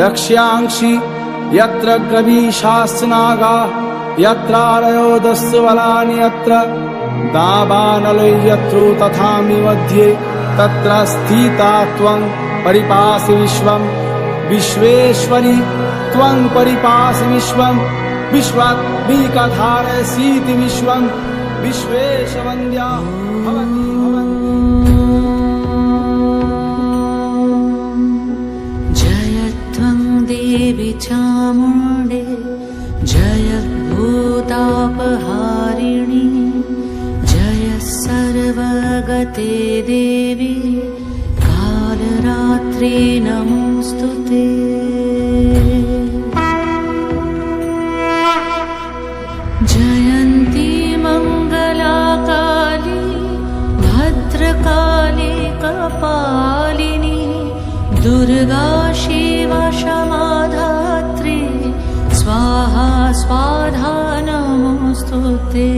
रक्ष्यांसि यत्र गवीशास्नागा यत्रारयो दस्वलानि यत्र यत्रो तथामि मध्ये तत्र स्थिता त्वं परिपासि विश्वम् विश्वेश्वरि त्वं परिपासि विश्वम् विश्वात्मिकधारयसीति विश्वम् विश्वेशवन्द्या भवति भवन्ति देवी कालरात्रे नमोऽस्तु ते। जयन्ती मङ्गलाकाली भद्रकाली कपालिनी दुर्गा शिवा क्षमाधात्री स्वाहा स्वाधा नमोऽस्तु ते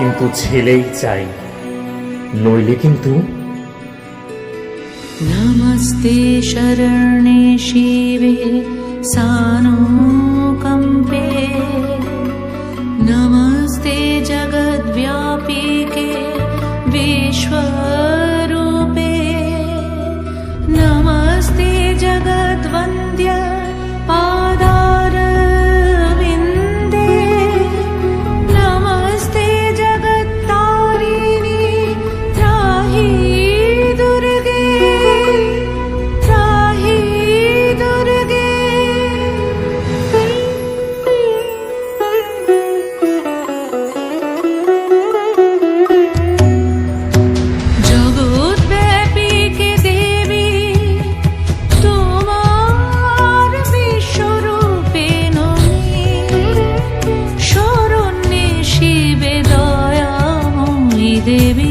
কিন্তু ছেলেই চাই নইলে কিন্তু नमस्ते शरणे शिवे सानुकम्पे Baby.